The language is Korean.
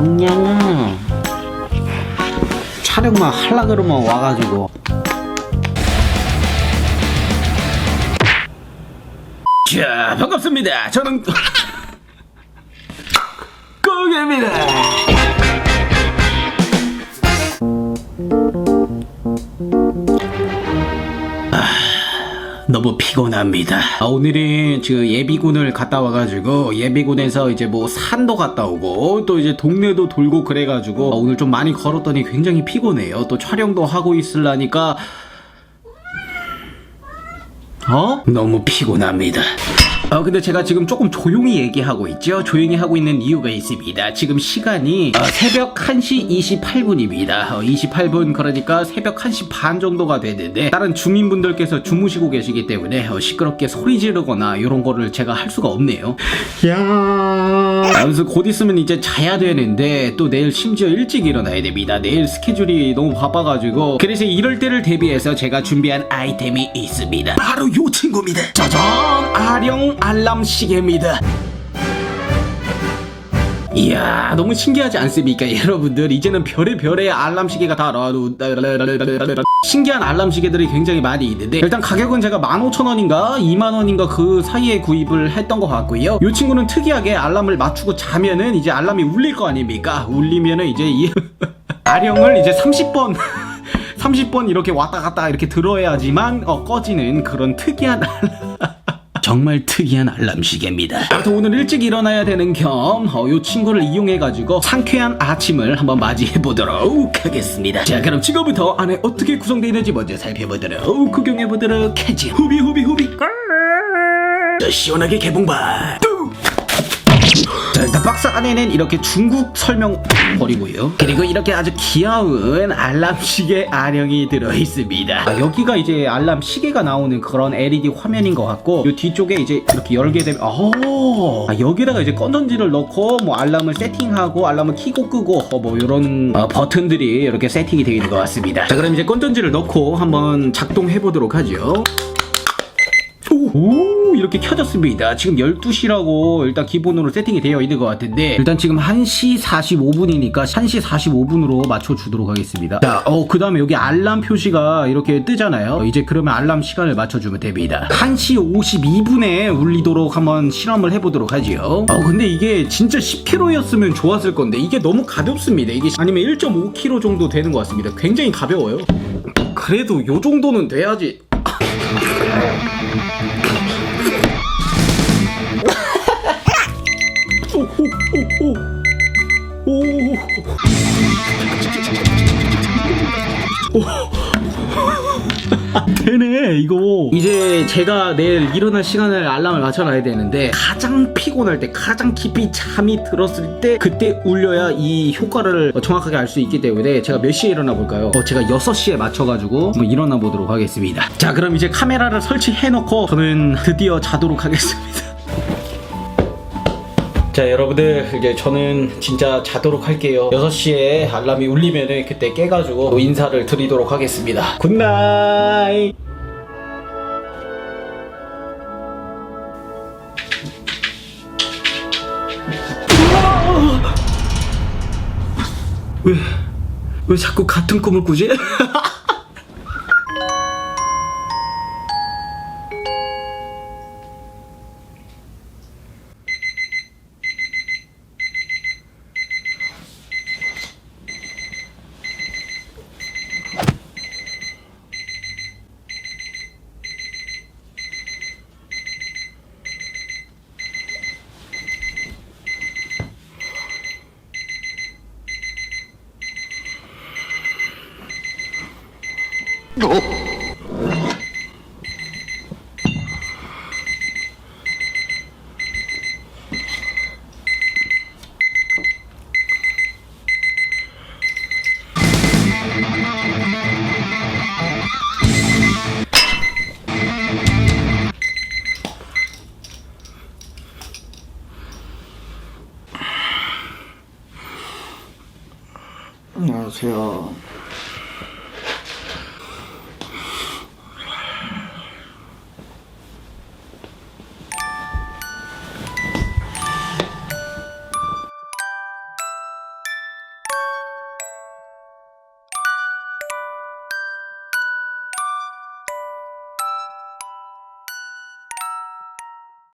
냥아 촬영만 할라 그러면 와가지고. 자 반갑습니다. 저는 고개입니다 너무 피곤합니다. 아, 오늘은 지금 예비군을 갔다 와가지고 예비군에서 이제 뭐 산도 갔다 오고 또 이제 동네도 돌고 그래가지고 아, 오늘 좀 많이 걸었더니 굉장히 피곤해요. 또 촬영도 하고 있으려니까 어? 너무 피곤합니다. 어, 근데 제가 지금 조금 조용히 얘기하고 있죠? 조용히 하고 있는 이유가 있습니다. 지금 시간이 어, 새벽 1시 28분입니다. 어, 28분, 그러니까 새벽 1시 반 정도가 되는데, 다른 주민분들께서 주무시고 계시기 때문에 어, 시끄럽게 소리 지르거나 이런 거를 제가 할 수가 없네요. 야. 아, 그래서 곧 있으면 이제 자야 되는데, 또 내일 심지어 일찍 일어나야 됩니다. 내일 스케줄이 너무 바빠가지고, 그래서 이럴 때를 대비해서 제가 준비한 아이템이 있습니다. 바로 요 친구입니다. 짜잔! 아령 알람 시계입니다. 이야 너무 신기하지 않습니까? 여러분들 이제는 별의 별의 알람 시계가 다 신기한 알람 시계들이 굉장히 많이 있는데 일단 가격은 제가 15,000원인가 2만원인가 그 사이에 구입을 했던 것 같고요. 이 친구는 특이하게 알람을 맞추고 자면은 이제 알람이 울릴 거 아닙니까? 울리면은 이제 이 아령을 이제 30번 30번 이렇게 왔다 갔다 이렇게 들어야지만 어, 꺼지는 그런 특이한 알람 정말 특이한 알람 시계입니다. 아무튼 오늘 일찍 일어나야 되는 겸, 어, 요 친구를 이용해가지고 상쾌한 아침을 한번 맞이해보도록 하겠습니다. 자, 그럼 지금부터 안에 어떻게 구성되어 있는지 먼저 살펴보도록, 구경해보도록 하지. 후비, 후비, 후비. 자, 시원하게 개봉반. 자, 일단 박스 안에는 이렇게 중국 설명 버리고요. 그리고 이렇게 아주 귀여운 알람 시계 아령이 들어 있습니다. 아, 여기가 이제 알람 시계가 나오는 그런 LED 화면인 것 같고, 이 뒤쪽에 이제 이렇게 열게 되면, 어, 아, 여기다가 이제 건전지를 넣고, 뭐 알람을 세팅하고, 알람을 켜고 끄고, 어, 뭐 이런 어, 버튼들이 이렇게 세팅이 되어 있는 것 같습니다. 자, 그럼 이제 건전지를 넣고 한번 작동해 보도록 하죠. 오, 이렇게 켜졌습니다. 지금 12시라고 일단 기본으로 세팅이 되어 있는 것 같은데 일단 지금 1시 45분이니까 1시 45분으로 맞춰주도록 하겠습니다. 자, 어, 그 다음에 여기 알람 표시가 이렇게 뜨잖아요. 어, 이제 그러면 알람 시간을 맞춰주면 됩니다. 1시 52분에 울리도록 한번 실험을 해보도록 하지요. 어, 근데 이게 진짜 10kg였으면 좋았을 건데 이게 너무 가볍습니다. 이게 아니면 1.5kg 정도 되는 것 같습니다. 굉장히 가벼워요. 그래도 요 정도는 돼야지. 되네 이거. 이제 제가 내일 일어날 시간을 알람을 맞춰놔야 되는데 가장 피곤할 때 가장 깊이 잠이 들었을 때 그때 울려야 이 효과를 정확하게 알 수 있기 때문에 제가 몇 시에 일어나 볼까요? 어, 제가 6시에 맞춰가지고 한번 일어나 보도록 하겠습니다. 자 그럼 이제 카메라를 설치해 놓고 저는 드디어 자도록 하겠습니다 자 여러분들 이제 저는 진짜 자도록 할게요. 6시에 알람이 울리면은 그때 깨가지고 인사를 드리도록 하겠습니다. 굿나잇 왜, 왜 자꾸 같은 꿈을 꾸지? 안녕하세요.